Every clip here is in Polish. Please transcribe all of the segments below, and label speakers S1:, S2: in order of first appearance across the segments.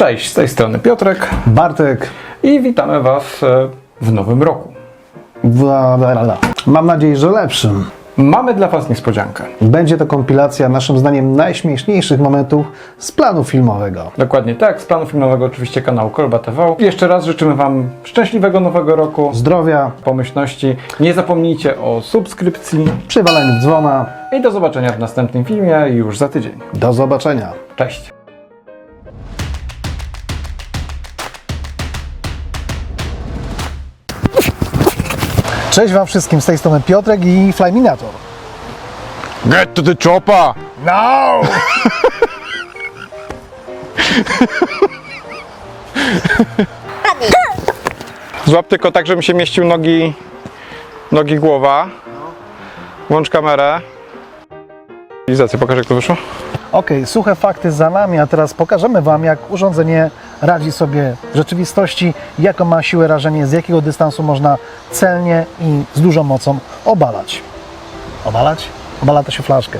S1: Cześć, z tej strony Piotrek
S2: Bartek,
S1: i witamy Was e, w nowym roku.
S2: bla, bla, bla. mam nadzieję, że lepszym.
S1: Mamy dla Was niespodziankę.
S2: Będzie to kompilacja naszym zdaniem najśmieszniejszych momentów z planu filmowego.
S1: Dokładnie tak, z planu filmowego oczywiście kanału Kolba TV. Jeszcze raz życzymy Wam szczęśliwego nowego roku,
S2: Zdrowia,
S1: pomyślności. Nie zapomnijcie o subskrypcji
S2: przywaleniu w dzwona.
S1: i do zobaczenia w następnym filmie już za tydzień.
S2: Do zobaczenia.
S1: Cześć!
S2: Cześć Wam wszystkim, z tej strony Piotrek i Flyminator.
S1: Get to the chopper!
S2: No!
S1: Złap tylko tak, żeby się mieścił nogi, nogi głowa. Włącz kamerę. Realizację, pokaż jak to wyszło.
S2: Okej, suche fakty za nami, a teraz pokażemy Wam, jak urządzenie radzi sobie w rzeczywistości, jaką ma siłę rażenie, z jakiego dystansu można celnie i z dużą mocą obalać. Obalać? Obala to się flaszkę.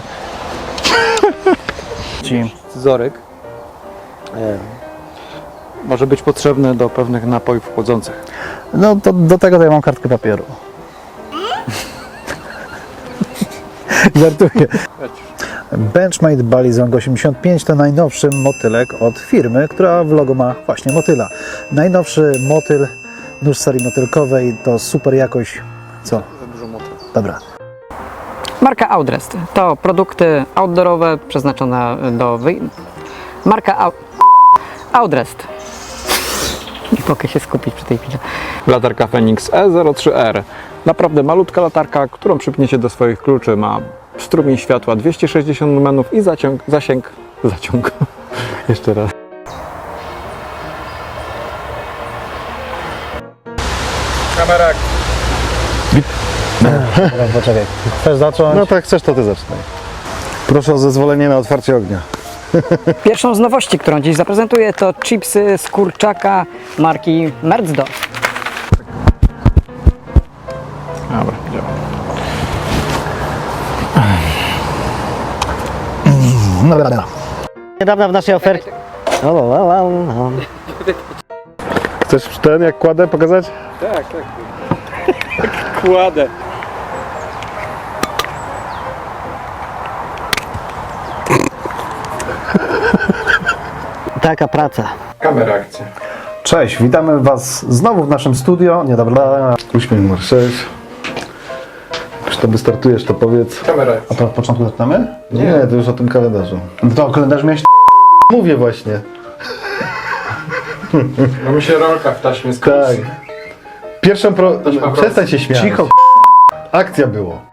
S2: Ci.
S3: e, może być potrzebny do pewnych napojów chłodzących.
S2: No to do tego to ja mam kartkę papieru. Żartuję. Benchmade Balizong 85 to najnowszy motylek od firmy, która w logo ma właśnie motyla. Najnowszy motyl, nóż serii motylkowej to super jakość. Co?
S3: Za dużo mocy.
S2: Dobra.
S4: Marka Audrest to produkty outdoorowe przeznaczone do wy... Marka Au... Audrest. Nie mogę się skupić przy tej chwili.
S1: Latarka Fenix E03R. Naprawdę malutka latarka, którą przypniecie do swoich kluczy. Ma strumień światła 260 lumenów i zaciąg, zasięg, zaciąg. Jeszcze raz. Kamera.
S2: Dobra, poczekaj. Chcesz zacząć?
S5: No tak, chcesz, to ty zacznij. Proszę o zezwolenie na otwarcie ognia.
S4: Pierwszą z nowości, którą dziś zaprezentuję to chipsy z kurczaka marki Merzdorf.
S1: Dobra,
S6: Niedawno w naszej ofercie. O, o, o, o.
S5: Chcesz ten, jak kładę, pokazać?
S1: Tak, tak. Kładę.
S6: Taka praca.
S1: Kamera akcja.
S2: Cześć, witamy Was znowu w naszym studio. Nie, dobra.
S5: Uśmiech numer 6. Już to wystartujesz, to powiedz.
S1: Kamera
S2: A to od początku zaczynamy?
S5: Nie, to już o tym kalendarzu.
S2: To kalendarz miałeś
S5: Mówię właśnie.
S1: Bo mi się rolka w taśmie
S5: Tak. Pierwszą pro... Przestań się śmiać.
S2: cicho.
S5: Akcja było.